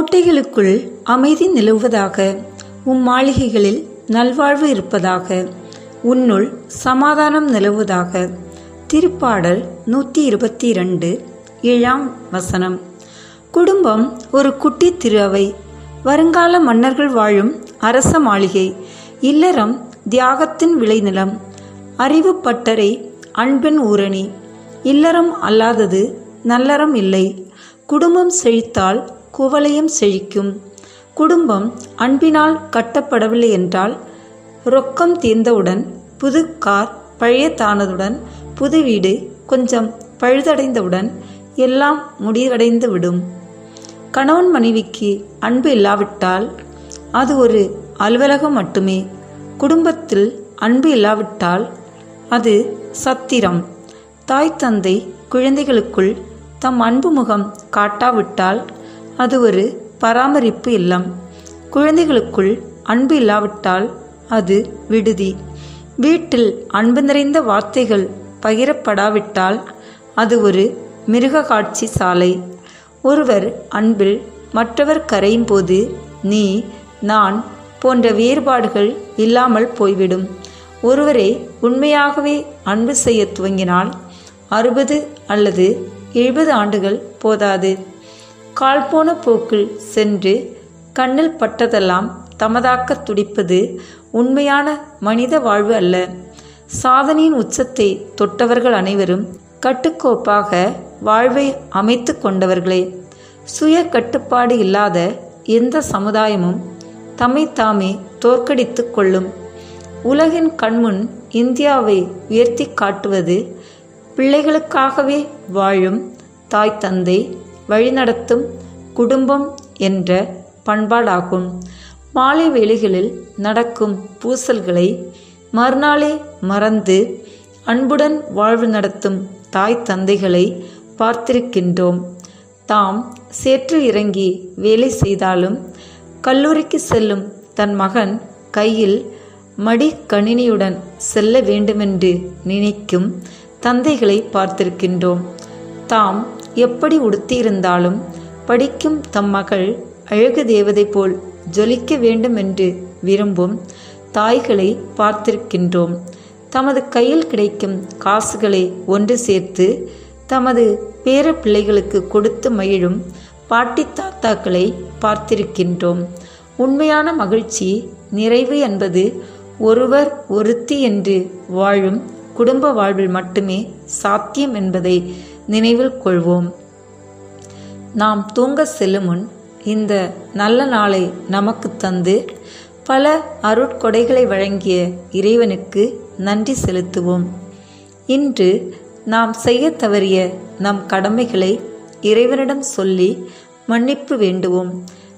கோட்டைகளுக்குள் அமைதி நிலவுவதாக உம் மாளிகைகளில் நல்வாழ்வு இருப்பதாக உன்னுள் சமாதானம் நிலவுவதாக திருப்பாடல் நூற்றி இருபத்தி இரண்டு ஏழாம் வசனம். குடும்பம் ஒரு குட்டி திருவை வருங்கால மன்னர்கள் வாழும் அரச மாளிகை. இல்லறம் தியாகத்தின் விளைநிலம். அறிவு பட்டறை அன்பின் ஊரணி. இல்லறம் அல்லாதது நல்லறம் இல்லை. குடும்பம் செழித்தால் குவளையும் செழிக்கும். குடும்பம் அன்பினால் கட்டப்படவில்லை என்றால் ரொக்கம் தீர்ந்தவுடன் புது கார் பழைய தானதுடன் புது வீடு கொஞ்சம் பழுதடைந்தவுடன் எல்லாம் முடிவடைந்து விடும் கணவன் மனைவிக்கு அன்பு இல்லாவிட்டால் அது ஒரு அலுவலகம் மட்டுமே. குடும்பத்தில் அன்பு இல்லாவிட்டால் அது சத்திரம். தாய் தந்தை குழந்தைகளுக்குள் தம் அன்பு முகம் காட்டாவிட்டால் அது ஒரு பராமரிப்பு இல்லம். குழந்தைகளுக்குள் அன்பு இல்லாவிட்டால் அது விடுதி. வீட்டில் அன்பு நிறைந்த வார்த்தைகள் பகிரப்படாவிட்டால் அது ஒரு மிருக காட்சி சாலை. ஒருவர் அன்பில் மற்றவர் கரையும் போது நீ நான் போன்ற வேறுபாடுகள் இல்லாமல் போய்விடும். ஒருவரை உண்மையாகவே அன்பு செய்ய துவங்கினால் அறுபது அல்லது எழுபது ஆண்டுகள் போதாது. கால் போன போக்கில் சென்று கண்ணில் பட்டதெல்லாம் தமதாக்க துடிப்பது உண்மையான மனித வாழ்வு அல்ல. சாதனையின் உச்சத்தை தொட்டவர்கள் அனைவரும் கட்டுக்கோப்பாக வாழ்வை அமைத்து கொண்டவர்களே சுய கட்டுப்பாடு இல்லாத எந்த சமுதாயமும் தம்மை தாமே தோற்கடித்து கொள்ளும். உலகின் கண்முன் இந்தியாவை உயர்த்தி காட்டுவது பிள்ளைகளுக்காகவே வாழும் தாய் தந்தை வழிநடத்தும் குடும்பம் என்ற பண்பாடாகும். மாலை வேளைகளில் நடக்கும் பூசல்களை மறுநாளே மறந்து அன்புடன் வாழ்வு நடத்தும் தாய் தந்தைகளை பார்த்திருக்கின்றோம். தாம் சேற்று இறங்கி வேலை செய்தாலும் கல்லூரிக்கு செல்லும் தன் மகன் கையில் மடி கணினியுடன் செல்ல வேண்டுமென்று நினைக்கும் தந்தைகளை பார்த்திருக்கின்றோம். தாம் எப்படி உடுத்தியிருந்தாலும் படிக்கும் தம் மகள் அழகு தேவதை போல் ஜொலிக்க வேண்டும் என்று விரும்பும் தாய்களை பார்த்திருக்கின்றோம். தமது கையில் கிடைக்கும் காசுகளை ஒன்று சேர்த்து தமது பேர பிள்ளைகளுக்கு கொடுத்து மகிழும் பாட்டி தாத்தாக்களை பார்த்திருக்கின்றோம். உண்மையான மகிழ்ச்சி நிறைவு என்பது ஒருவர் ஒருத்தி என்று வாழும் குடும்ப வாழ்வில் மட்டுமே சாத்தியம் என்பதை நினைவில் கொள்வோம். நாம் தூங்க செல்லும் முன் இந்த நல்ல நாளை நமக்கு தந்து பல அருட்கொடைகளை வழங்கிய இறைவனுக்கு நன்றி செலுத்துவோம். இன்று நாம் செய்ய தவறிய நம் கடமைகளை இறைவனிடம் சொல்லி மன்னிப்பு வேண்டுவோம்.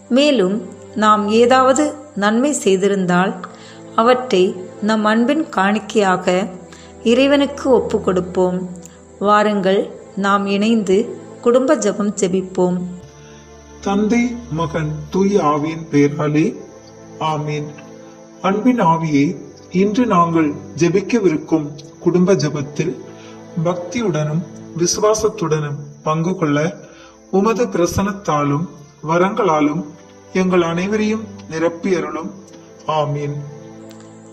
மேலும் நாம் ஏதாவது நன்மை செய்திருந்தால் அவற்றை நம் அன்பின் காணிக்கையாக இறைவனுக்கு ஒப்பு கொடுப்போம். வாருங்கள் நாம் இணைந்து குடும்ப ஜெபம் ஜெபிப்போம். தந்தை மகன் தூய ஆவியின் பெயராலே ஆமீன். அன்பின் ஆவியே இன்று நாங்கள் ஜெபிக்கவிருக்கும் குடும்ப ஜெபத்தில் பக்தியுடனும் விசுவாசத்துடனும் பங்கு கொள்ள உமது பிரசனத்தாலும் வரங்களாலும் எங்கள் அனைவரையும் நிரப்பி அருளும். ஆமீன்.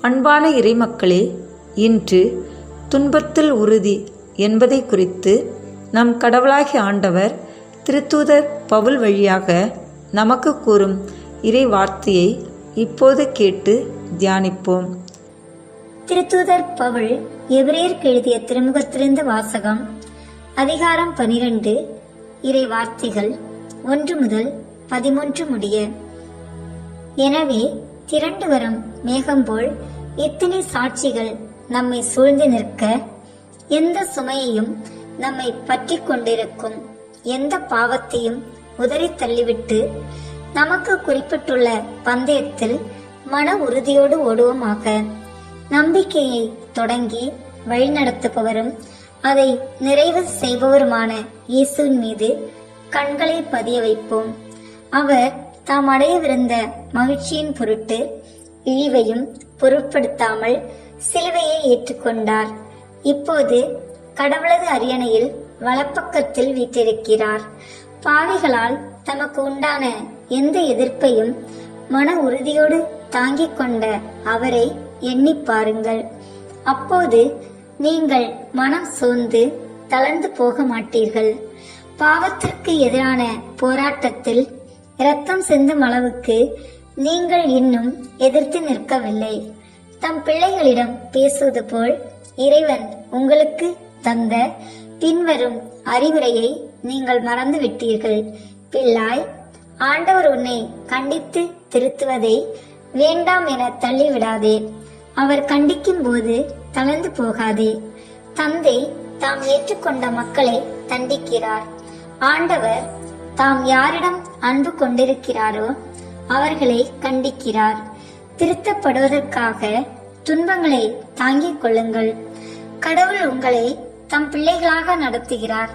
அன்பான இறைமக்களே இன்று துன்பத்தில் உறுதி என்பதை குறித்து நம் கடவுளாகிய ஆண்டவர் திருத்தூதர் பவுல் வழியாக நமக்கு கூறும் இறை வார்த்தையை இப்போது கேட்டு தியானிப்போம். திருத்தூதர் பவுல் எபிரேயருக்கு எழுதிய திருமுகத்திலிருந்து வாசகம் அதிகாரம் பனிரெண்டு இறை வார்த்தைகள் ஒன்று முதல் பதிமூன்று முடிய. எனவே திரண்டு வரும் மேகம் போல் சாட்சிகள் நம்மை சூழ்ந்து நிற்க எந்த சுமையையும் நம்மை பற்றி கொண்டிருக்கும் எந்த பாவத்தையும் உதறி தள்ளிவிட்டு நமக்கு குறிப்பிட்டுள்ள பந்தயத்தில் மன உறுதியோடு ஓடுவோமாக. நம்பிக்கையை தொடங்கி வழிநடத்துபவரும் அதை நிறைவு செய்பவருமான இயேசுவின் மீது கண்களை பதிய வைப்போம். அவர் தாம் அடையவிருந்த மகிழ்ச்சியின் பொருட்டு இழிவையும் பொருட்படுத்தாமல் சிலுவையை ஏற்றுக்கொண்டார். இப்போது கடவுளது அரியணையில் வலப்பக்கத்தில் வீற்றிருக்கிறார். பாவிகளால் தமக்கு உண்டான எந்த எதிர்ப்பையும் மன உறுதியோடு தாங்கிக் கொண்ட அவரை எண்ணிப் பாருங்கள். அப்போது நீங்கள் மனம் சோர்ந்து தளர்ந்து போக மாட்டீர்கள். பாவத்திற்கு எதிரான போராட்டத்தில் இரத்தம் சிந்தும் அளவுக்கு நீங்கள் இன்னும் எதிர்த்து நிற்கவில்லை. தம் பிள்ளைகளிடம் பேசுவது போல் இறைவன் உங்களுக்கு தந்த பின்வரும் அறிவுரையை நீங்கள் மறந்து விட்டீர்கள் பிள்ளாய் ஆண்டவர் உன்னை கண்டித்து திருத்துவதை வேண்டாம் என தள்ளிவிடாதே. அவர் கண்டிக்கும் போது தளர்ந்து போகாதே. தந்தை தாம் ஏற்றுக்கொண்ட மக்களை தண்டிக்கிறார். ஆண்டவர் தாம் யாரிடம் அன்பு கொண்டிருக்கிறாரோ அவர்களை கண்டிக்கிறார். திருத்தப்படுவதற்காக துன்பங்களை தாங்கிக் கொள்ளுங்கள். கடவுள் உங்களை தம் பிள்ளைகளாக நடத்துகிறார்.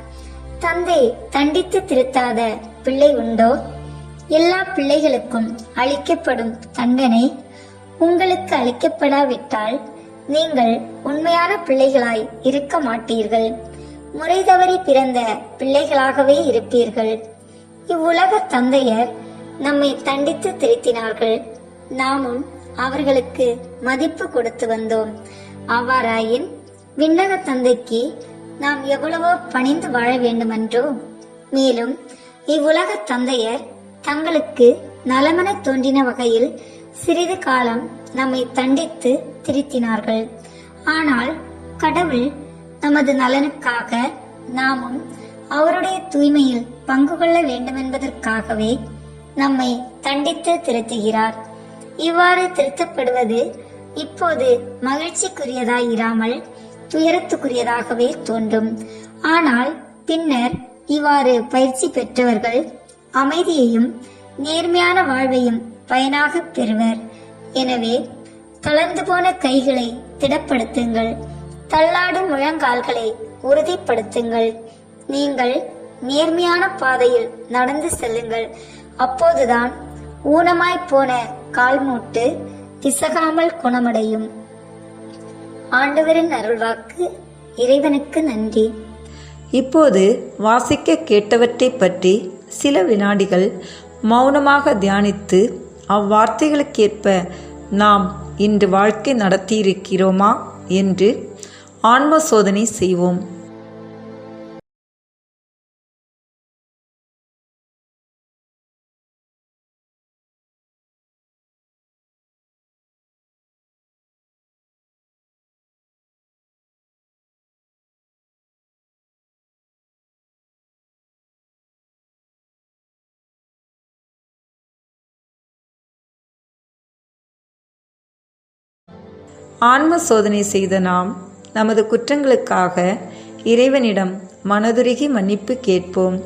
தந்தை தண்டித்து திருத்தாத பிள்ளை உண்டோ? எல்லா பிள்ளைகளுக்கும் அளிக்கப்படும் தண்டனை உங்களுக்கு அளிக்கப்படாவிட்டால் நீங்கள் உண்மையான பிள்ளைகளாய் இருக்க மாட்டீர்கள். முறை தவறி பிறந்த பிள்ளைகளாகவே இருப்பீர்கள். இவ்வுலக தந்தையர் நம்மை தண்டித்து திருத்தினார்கள். நாமும் அவர்களுக்கு மதிப்பு கொடுத்து வந்தோம். அவ்வாறாயின் விண்ணக தந்தைக்கு நாம் எவ்வளவோ பணிந்து வாழ வேண்டுமென்றோ மேலும் இவ்வுலக தந்தையர் தங்களுக்கு நலமென தோன்றின வகையில் சிறிது காலம் நம்மை தண்டித்து திருத்தினார்கள். ஆனால் கடவுள் நமது நலனுக்காக நாமும் அவருடைய தூய்மையில் பங்கு கொள்ள வேண்டுமென்பதற்காகவே நம்மை தண்டித்து திருத்துகிறார். இவ்வாறு திருத்தப்படுவது இப்போது மகிழ்ச்சிக்குரியதாய் இராமல் துயரத்துக்குரியதாகவே தோன்றும். ஆனால் பின்னர் இவ்வாறு பயிற்சி பெற்றவர்கள் அமைதியையும் நேர்மையான வாழ்வையும் பயனாக பெறுவர். எனவே தளர்ந்து போன கைகளை திடப்படுத்துங்கள். தள்ளாடும் முழங்கால்களை உறுதிப்படுத்துங்கள். நீங்கள் நேர்மையான பாதையில் நடந்து செல்லுங்கள். அப்போதுதான் ஊனமாய் போன கால்மூட்டு பிசகாமல் குணமடையும். ஆண்டவரின் அருள்வாக்கு இறைவனுக்கு நன்றி. இப்போது வாசிக்க கேட்டவற்றை பற்றி சில வினாடிகள் மௌனமாக தியானித்து அவ்வார்த்தைகளுக்கேற்ப நாம் இன்று வாழ்க்கை நடத்தியிருக்கிறோமா என்று ஆன்ம சோதனை செய்வோம். ஆன்ம சோதனை செய்த நாம் நமது குற்றங்களுக்காக இறைவனிடம் மனதுருகி மன்னிப்பு கேட்போம்.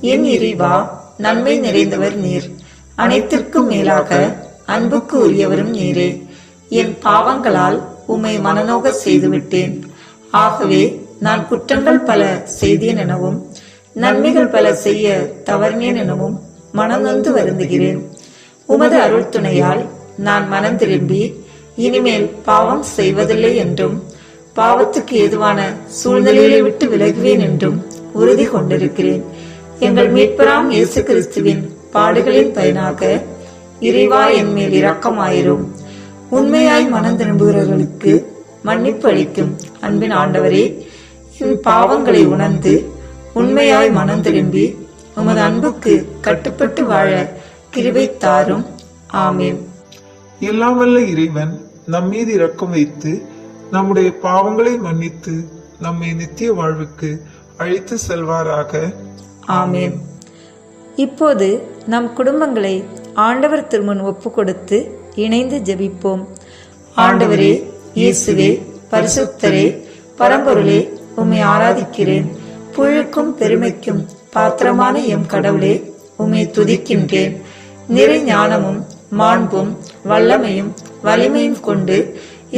என் இறைவா நன்மை நிறைந்தவர் நீர். அனைத்திற்கும் மேலாக அன்புக்கு உரியவரும் நீரே. என் பாவங்களால் உம்மை மனநோக செய்துவிட்டேன். ஆகவே நான் குற்றங்கள் பல செய்தேன் எனவும் நன்மைகள் பல செய்ய தவறினேன் எனவும் மனம் நொந்து வருந்துகிறேன். உமது அருள் துணையால் நான் மனம் திரும்பி இனிமேல் பாவம் செய்வதில்லை என்றும் பாவத்துக்கு ஏதுவான சூழ்நிலையை விட்டு விலகுவேன் என்றும் உறுதி கொண்டிருக்கிறேன். எங்கள் மீட்பராம் இயேசு கிறிஸ்துவின் பாடுகளின் பயனாக இறைவா என் மேல் இரக்கமாயிரும். உண்மையாய் மனம் திரும்புகிறவர்களுக்கு மன்னிப்பு அளிக்கும் அன்பின் ஆண்டவரே என் பாவங்களை உணர்ந்து உண்மையாய் மனம் திரும்பி உமது அன்புக்கு கட்டுப்பட்டு வாழ கிருபை தாரும். ஆமீன். எல்லாம் வல்ல இறைவன் நம் மீது இரக்கம் வைத்து நம்முடைய பாவங்களை மன்னித்து நம்மை நித்திய வாழ்வுக்கு அழைத்து செல்வாராக. ஆமென். இப்போது நம் குடும்பங்களை ஆண்டவர் திருமுன் ஒப்பு கொடுத்து இணைந்து ஜெபிப்போம். ஆண்டவரே இயேசுவே பரிசுத்தரே பரம்பொருளே உம்மை ஆராதிக்கிறேன். புழுக்கும் பெருமைக்கும் பாத்திரமான எம் கடவுளே உம்மை துதிக்கின்றேன். நிறை ஞானமும் மாண்பும் வல்லமையும் வலிமையும் கொண்டு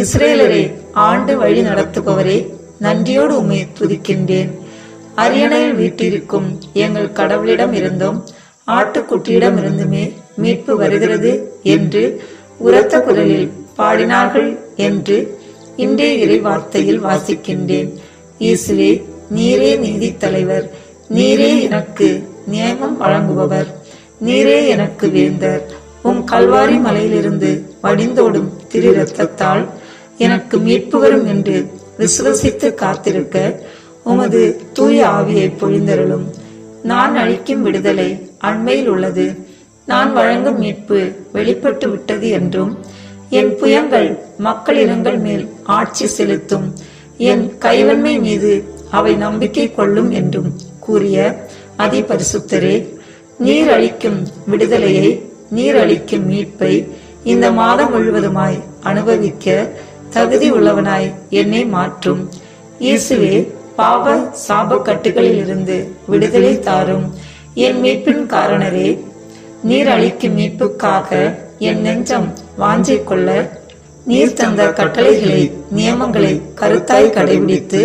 இஸ்ரேலரை ஆண்டு வழி நடத்துபவரே நன்றியோடு உண்மை துதிக்கின்றேன். அரியணையில் வீட்டிருக்கும் எங்கள் கடவுளிடம் இருந்தும் ஆட்டுக்குட்டியிடம் இருந்துமே மீட்பு வருகிறது என்று உரத்த குரலில் பாடினார்கள் என்று இன்றைய இறை வார்த்தையில் வாசிக்கின்றேன். இயேசுவே நீரே நீதி தலைவர் நீரே எனக்கு நியமம் வழங்குபவர் நீரே எனக்கு வேந்தர். உம் கல்வாரி மலையிலிருந்து வடிந்தோடும் திரு ரத்தத்தால் எனக்கு மீட்பு வரும் என்று விசுவசித்து காத்திருக்க உமது தூய ஆவியை பொழிந்தருளும். நான் அழிக்கும் விடுதலை அண்மையில் உள்ளது. நான் வழங்கும் மீட்பு வெளிப்பட்டு விட்டது என்றும் என் புயங்கள் மக்கள் இனங்கள் மேல் ஆட்சி செலுத்தும். என் கைவன்மை மீது அவை நம்பிக்கை கொள்ளும் என்றும் கூறிய அதிபரிசுத்தரே நீர் அளிக்கும் விடுதலையை நீர் அளிக்கும் மீட்பை இந்த மாதம் முழுவதுமாய் அனுபவிக்க தகுதி உள்ளவனாய் என்னை மாற்றும். இயேசுவே பாவ சாப கட்டுகளில் இருந்து விடுதலை தாரும். என் மீட்பின் காரணரே நீர் அளிக்கும் மீட்புக்காக என் நெஞ்சம் வாஞ்சை கொள்ள நீர் தந்த கட்டளைகளை நியமங்களை கருத்தாய் கடைபிடித்து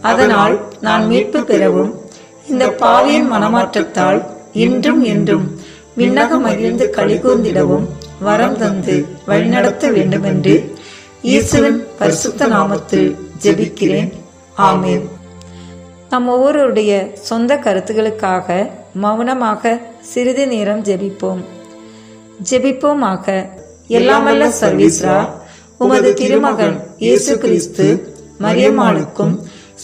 அதனால் நான் மீட்பு பெறவும் இந்த பாவியின் மனமாற்றத்தால் இன்றும் என்றும் விண்ணக மகிழ்ந்து கழிகூர்ந்திடவும் வரம் தந்து வழிநடத்த வேண்டுமென்று இயேசுவின் பரிசுத்த நாமத்தில் ஜெபிக்கிறேன். ஆமேன். நம் ஒவ்வொருடைய சொந்த கருத்துகளுக்காக மௌனமாக சிறிது நேரம் ஜெபிப்போம். ஜெபிப்போமாக எல்லாமல்ல சர்வீஸ்ரா உமது திருமகன் இயேசு கிறிஸ்து மரியம்மாளுக்கும்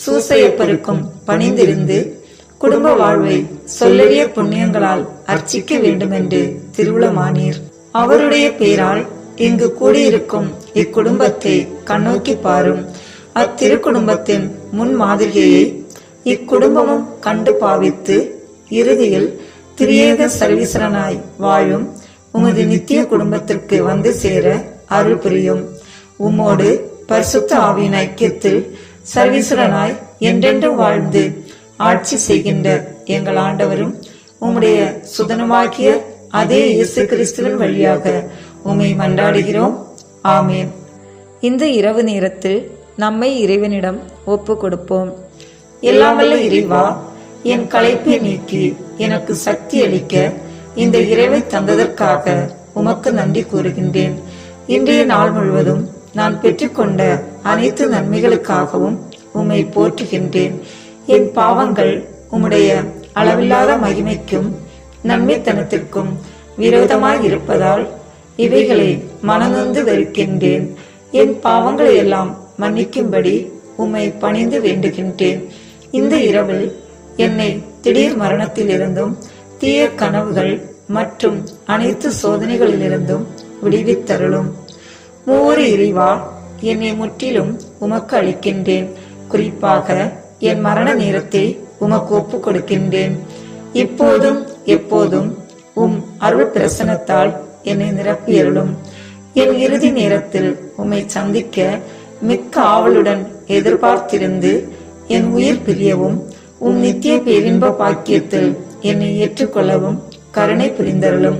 சூசையப்பருக்கும் பணிந்திருந்து குடும்ப வாழ்வை சொல்லறிய புண்ணியங்களால் அர்ச்சிக்க வேண்டுமென்று திருவுளமானீர். அவருடைய பேரால் இங்கு கூடியிருக்கும் இக்குடும்பத்தை கண்ணோக்கி பாரும். அத்திருக்குடும்பத்தின் முன் மாதிரியை இக்குடும்பமும் கண்டு பாவித்து இறுதியில் திரியேக சர்வீசரனாய் வாழும் உமது நித்திய குடும்பத்திற்கு வந்து சேர அருள் புரியும். உம்மோடு பரிசுத்த ஆவியின் ஐக்கியத்தில் சர்வீசரனாய் என்றென்றும் வாழ்ந்து ஆட்சி செய்கின்ற எங்கள் ஆண்டவரும் உம்முடைய சுதனமாகிய அதே இயேசு கிறிஸ்துவின் வழியாக உம்மை மன்றாடுகிறோம். ஆமேன். இந்த இரவு நேரத்தில் நம்மை இறைவனிடம் ஒப்பு கொடுப்போம். எல்லாமல்ல இறைவா என் களைப்பை நீக்கி எனக்கு சக்தி அளிக்க இந்த இறைவை தந்ததற்காக உமக்கு நன்றி கூறுகின்றேன். இன்றைய நாள் முழுவதும் நான் பெற்றுக்கொண்ட அனைத்து நன்மைகளுக்காகவும் உம்மை போற்றுகின்றேன். என் பாவங்கள் உம்முடைய அளவில்லாத மகிமைக்கும் நன்மைத்தனத்திற்கும் விரோதமாய் இருப்பதால் இவைகளை மனநொந்து வெறுக்கின்றேன். என் பாவங்களை எல்லாம் மன்னிக்கும்படி உம்மை பணிந்து வேண்டுகின்றேன். இந்த இரவில் என்னை திடீர் மரணத்திலிருந்தும் தீய கனவுகள் மற்றும் அனைத்து சோதனைகளிலிருந்தும் விடுவித்தருளும். மூவரு இறைவா என்னை முற்றிலும் உமக்கு அளிக்கின்றேன். குறிப்பாக என் மரண நேரத்தை உமக்கு ஒப்புக் கொடுக்கின்றேன் இப்போதும் எப்போதும் உம் அருள் பிரசனத்தால் என்னை நிரப்பியருளும். என் இறுதி நேரத்தில் உம்மை சந்திக்க மிக்க ஆவலுடன் எதிர்பார்த்திருந்து என் உயிர் பிரியவும் உம் நித்திய பேரின்ப பாக்கியத்தில் என்னை ஏற்றுக்கொள்ளவும் கருணை புரிந்தருளும்.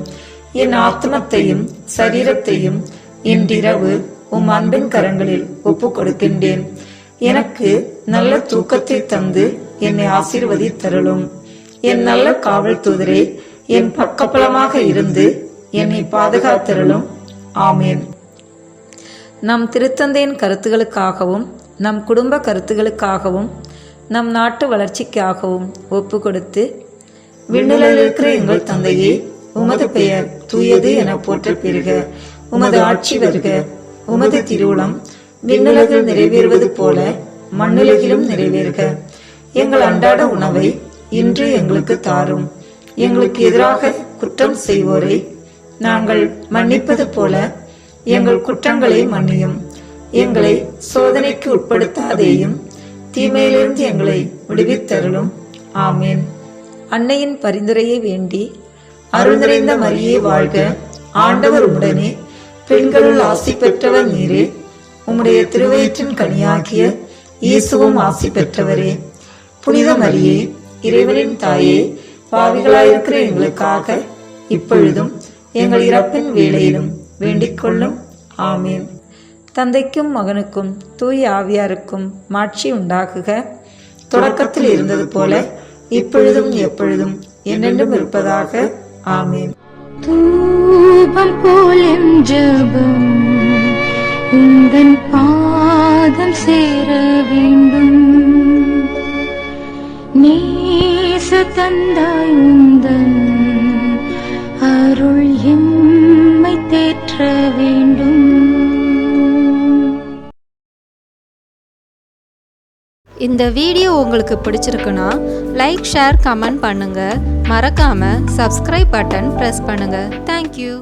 என் ஆத்மத்தையும் சரீரத்தையும் இன்றிரவு உம் அன்பின் கரங்களில் ஒப்பு கொடுக்கின்றேன் எனக்கு நல்ல தூக்கத்தை தந்து என்னை ஆசீர்வதித்தருளும். என் நல்ல காவல் தூதரே என் பக்கபலமாக இருந்து என்னை பாதுகாத்தருளும். ஆமேன். நம் திருத்தந்தையின் கருத்துகளுக்காகவும் நம் குடும்ப கருத்துகளுக்காகவும் நம் நாட்டு வளர்ச்சிக்காகவும் ஒப்பு கொடுத்து விண்ணுலகில் இருக்கிற எங்கள் தந்தையே உமது பெயர் தூயது என போற்ற பெறுக. உமது ஆட்சி வருக. உமது திருவுளம் விண்ணுலகில் நிறைவேறுவது போல மண்ணுலகிலும் நிறைவேறுக. எங்கள் அன்றாட உணவை இன்று எங்களுக்கு தாரும். எங்களுக்கு எதிராக குற்றம் செய்வோரை. நாங்கள் மன்னிப்பது போல எங்கள் குற்றங்களை மன்னியும். எங்களை சோதனைக்கு உட்படுத்தாதேயும் தீமையிலிருந்து எங்களை விடுவித்தருளும். ஆமேன். அன்னையின் பரிந்துரையை வேண்டி அருள் மரியே வாழ்க. ஆண்டவர் உடனே பெண்களுள் ஆசி பெற்றவர் நீரே. உம்முடைய திருவயிற்றின் கனியாகிய இயேசுவும் ஆசி பெற்றவரே. புனித மரியே இறைவனின் தாயே பாவிகளாயிருக்கிற எங்களுக்காக இப்பொழுதும் எங்கள் இறப்பின் வேளையிலும் வேண்டிக் கொள்ளும் ஆமீன். தந்தைக்கும் மகனுக்கும் தூய ஆவியாருக்கும் மாட்சி உண்டாகுக. தொடக்கத்தில் இருந்தது போல இப்பொழுதும் எப்பொழுதும் என்னென்றும் இருப்பதாக. ஆமீன். தூபம் போலும் ஜபம் உங்கள் பாதம் சேர வேண்டும். நீ தந்தாய் உந்தன். அருள் எம்மை தேற்ற வேண்டும். இந்த வீடியோ உங்களுக்கு பிடிச்சிருக்குன்னா லைக் ஷேர் கமெண்ட் பண்ணுங்க. மறக்காம சப்ஸ்கிரைப் பட்டன் ப்ரெஸ் பண்ணுங்க. Thank you